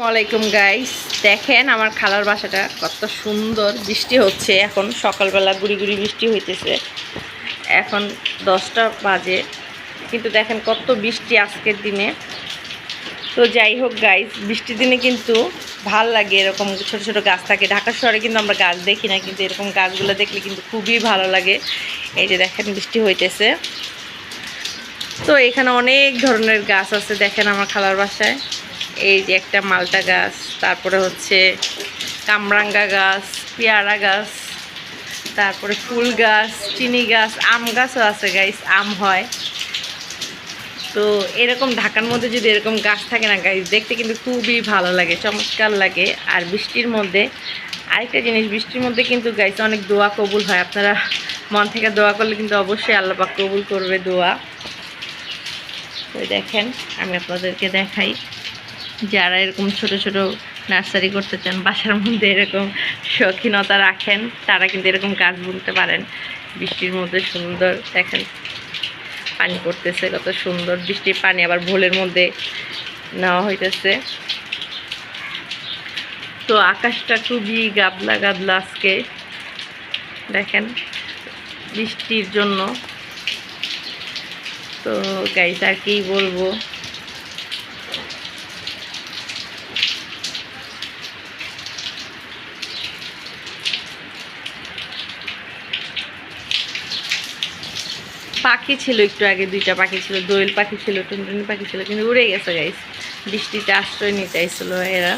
আসসালামাইকুম গাইস দেখেন আমার খালার বাসাটা কত সুন্দর বৃষ্টি হচ্ছে। এখন সকালবেলা গুড়ি গুড়ি বৃষ্টি হইতেছে। এখন দশটা বাজে। কিন্তু দেখেন কত বৃষ্টি আজকের দিনে। তো যাই হোক গাইস বৃষ্টির দিনে কিন্তু ভালো লাগে এরকম ছোট ছোট গাছ থাকে। ঢাকা শহরে কিন্তু আমরা গাছ দেখি না, কিন্তু এরকম গাছগুলো দেখলে কিন্তু খুবই ভালো লাগে। এই যে দেখেন বৃষ্টি হইতেছে। তো এখানে অনেক ধরনের গাছ আছে, দেখেন আমার খালার বাসায়। এই যে একটা মালটা গাছ, তারপরে হচ্ছে কামরাঙ্গা গাছ, পেয়ারা গাছ, তারপরে ফুল গাছ, চিনি গাছ, আম গাছও আছে গাইস আম হয়। তো এরকম ঢাকার মধ্যে যদি এরকম গাছ থাকে না গাইস দেখতে কিন্তু খুবই ভালো লাগে, চমৎকার লাগে। আর বৃষ্টির মধ্যে, আরেকটা জিনিস, বৃষ্টির মধ্যে কিন্তু গাইস অনেক দোয়া কবুল হয়। আপনারা মন থেকে দোয়া করলে কিন্তু অবশ্যই আল্লাপাক কবুল করবে দোয়া। তো দেখেন, আমি আপনাদেরকে দেখাই। যারা এরকম ছোট ছোট নার্সারি করতে চান, বাসার মধ্যে এরকম শৌখিনতা রাখেন, তারা কিন্তু এরকম গাছ বুনতে পারেন। বৃষ্টির মধ্যে সুন্দর দেখেন, পানি পড়তেছে, কত সুন্দর বৃষ্টির পানি আবার ভোলের মধ্যে নেওয়া হইতেছে। তো আকাশটা খুবই গাবলা গাবলা আজকে, দেখেন বৃষ্টির জন্য। তো আর কি বলব? পাখি ছিল একটু আগে, দুইটা পাখি ছিল, দোয়েল পাখি ছিল, টুনটুনি পাখি ছিল, কিন্তু উড়ে গেছে গাইস বৃষ্টিতে আশ্রয় নিতে আইছিল এরা।